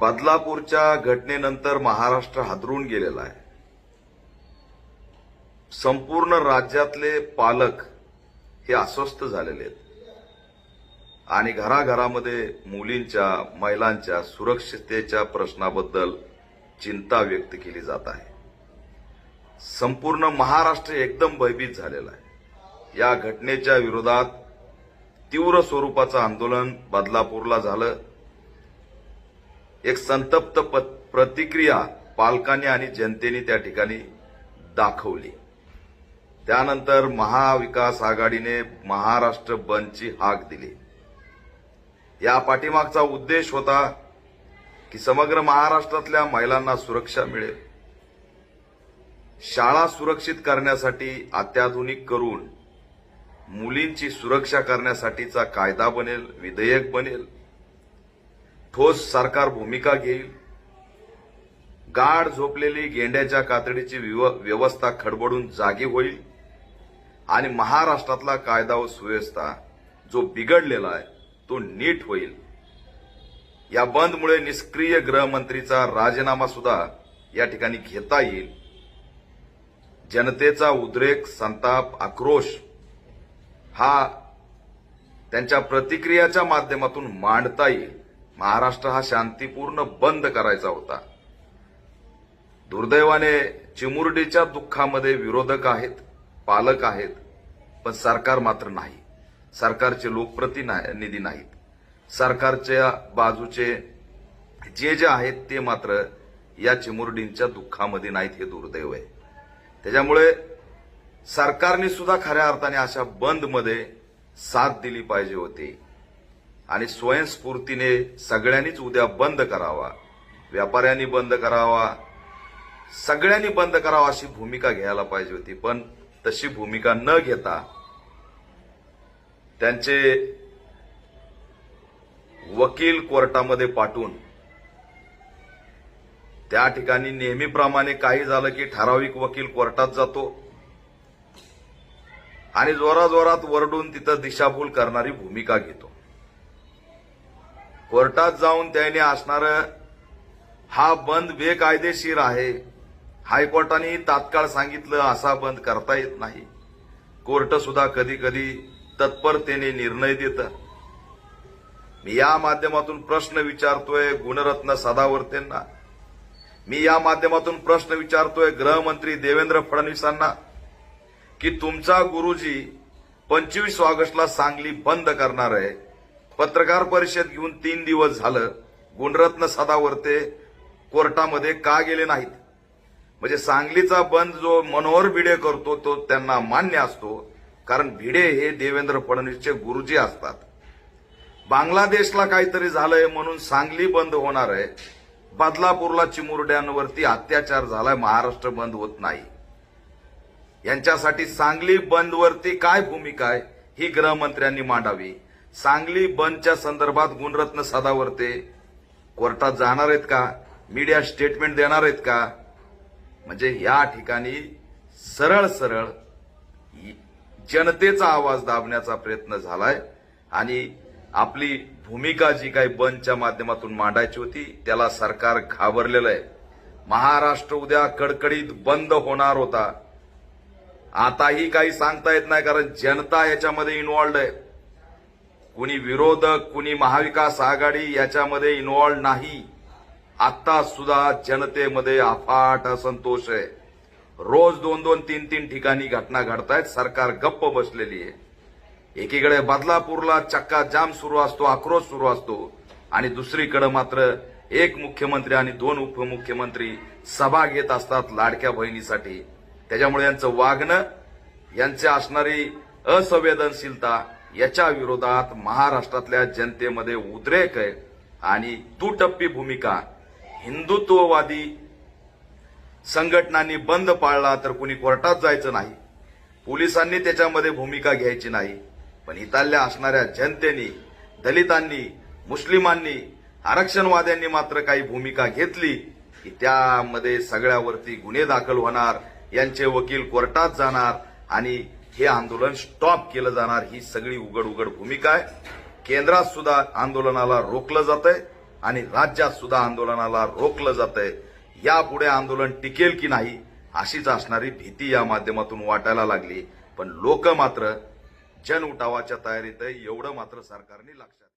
बदलापूरच्या घटनेनंतर महाराष्ट्र हादरून गेलेला आहे. संपूर्ण राज्यातले पालक हे अस्वस्थ झालेले आहेत. आणि घराघरामध्ये मुलींच्या महिलांच्या सुरक्षिततेच्या प्रश्नाबद्दल चिंता व्यक्त केली जात आहे. संपूर्ण महाराष्ट्र एकदम भयभीत झालेला आहे. या घटनेच्या विरोधात तीव्र स्वरूपाचं आंदोलन बदलापूरला झालं. एक संतप्त प्रतिक्रिया पालकांनी आणि जनतेने त्या ठिकाणी दाखवली. त्यानंतर महाविकास आघाडीने महाराष्ट्र बंदची हाक दिली. या पाठीमागचा उद्देश होता की समग्र महाराष्ट्रातल्या महिलांना सुरक्षा मिळेल. शाळा सुरक्षित करण्यासाठी अत्याधुनिक करून मुलींची सुरक्षा करण्यासाठीचा कायदा बनेल विधेयक बनेल. ठोस सरकार भूमिका घेईल. गाढ झोपलेली गेंड्याच्या कातडीची विव- व्यवस्था खडबडून जागी होईल. आणि महाराष्ट्रातला कायदा व सुव्यवस्था जो बिघडलेला आहे तो नीट होईल. या बंदमुळे निष्क्रिय गृहमंत्रीचा राजीनामा सुद्धा या ठिकाणी घेता येईल. जनतेचा उद्रेक संताप आक्रोश हा त्यांच्या प्रतिक्रियाच्या माध्यमातून मांडता येईल. महाराष्ट्र हा शांतीपूर्ण बंद करायचा होता. दुर्दैवाने चिमुरडीच्या दुःखामध्ये विरोधक आहेत पालक आहेत पण सरकार मात्र नाही. सरकारचे लोकप्रतिनिधी नाहीत. सरकारच्या बाजूचे जे जे आहेत ते मात्र या चिमुरडींच्या दुःखामध्ये नाहीत हे दुर्दैव आहे. त्याच्यामुळे सरकारने सुद्धा खऱ्या अर्थाने अशा बंदमध्ये साथ दिली पाहिजे होती. आणि स्वयंस्फूर्तीने सगळ्यांनीच उद्या बंद करावा. व्यापाऱ्यांनी बंद करावा. सगळ्यांनी बंद करावा अशी भूमिका घ्यायला पाहिजे होती. पण तशी भूमिका न घेता त्यांचे वकील कोर्टामध्ये पाठवून त्या ठिकाणी नेहमीप्रमाणे काही झालं की ठराविक वकील कोर्टात जातो आणि जोराजोरात वरडून तिथं दिशाभूल करणारी भूमिका घेतो. कोर्टात जाऊन त्याने असणार हा बंद बेकायदेशीर आहे. हायकोर्टाने तात्काळ सांगितलं असा बंद करता येत नाही. कोर्ट सुद्धा कधी कधी तत्परतेने निर्णय देतं. मी या माध्यमातून प्रश्न विचारतोय गुणरत्न सदावर्तेंना. मी या माध्यमातून प्रश्न विचारतोय गृहमंत्री देवेंद्र फडणवीसांना की तुमचा गुरुजी पंचवीस ऑगस्टला सांगली बंद करणार आहे. पत्रकार परिषद घेऊन तीन दिवस झालं गुणरत्न सदावर्ते कोर्टामध्ये का गेले नाहीत? म्हणजे सांगलीचा बंद जो मनोहर भिडे करतो तो त्यांना मान्य असतो कारण भिडे हे देवेंद्र फडणवीसचे गुरुजी असतात. बांगलादेशला काहीतरी झालंय म्हणून सांगली बंद होणार आहे. बदलापूरला चिमुरड्यांवरती अत्याचार झालाय महाराष्ट्र बंद होत नाही. यांच्यासाठी सांगली बंदवरती काय भूमिका आहे ही गृहमंत्र्यांनी मांडावी. सांगली बंदच्या संदर्भात गुणरत्न सदावर्ते कोर्टात जाणार आहेत का? मीडिया स्टेटमेंट देणार आहेत का? म्हणजे या ठिकाणी सरळ सरळ जनतेचा आवाज दाबण्याचा प्रयत्न झालाय आणि आपली भूमिका जी काही बंदच्या माध्यमातून मांडायची होती त्याला सरकार घाबरलेलं आहे. महाराष्ट्र उद्या कडकडीत बंद होणार होता. आताही काही सांगता येत नाही कारण जनता याच्यामध्ये इन्व्हॉल्ड आहे. कुणी विरोधक कुणी महाविकास आघाडी याच्यामध्ये इन्व्हॉल्ड नाही. आता सुद्धा जनतेमध्ये अफाट असंतोष आहे. रोज दोन दोन तीन तीन ठिकाणी घटना घडतायत. सरकार गप्प बसलेली आहे. एकीकडे बदलापूरला चक्का जाम सुरू असतो आक्रोश सुरू असतो. आणि दुसरीकडे मात्र एक मुख्यमंत्री आणि दोन उपमुख्यमंत्री सभा घेत असतात लाडक्या बहिणीसाठी. त्याच्यामुळे यांचं वागणं यांची असणारी असंवेदनशीलता याच्या विरोधात महाराष्ट्रातल्या जनतेमध्ये उद्रेक आहे आणि दुटप्पी भूमिका. हिंदुत्ववादी संघटनांनी बंद पाळला तर कुणी कोर्टात जायचं नाही. पोलिसांनी त्याच्यामध्ये भूमिका घ्यायची नाही. पण इथल्या असणाऱ्या जनतेनी दलितांनी मुस्लिमांनी आरक्षणवाद्यांनी मात्र काही भूमिका घेतली की त्यामध्ये सगळ्यावरती गुन्हे दाखल होणार यांचे वकील कोर्टात जाणार आणि हे आंदोलन स्टॉप केलं जाणार ही सगळी उघड उघड भूमिका आहे. केंद्रात सुद्धा आंदोलनाला रोखलं जात आहे आणि राज्यात सुद्धा आंदोलनाला रोखलं जातंय. यापुढे आंदोलन टिकेल की नाही अशीच असणारी भीती या माध्यमातून वाटायला लागली. पण लोक मात्र जन उठावाच्या तयारीत आहे. एवढं मात्र सरकारने लक्षात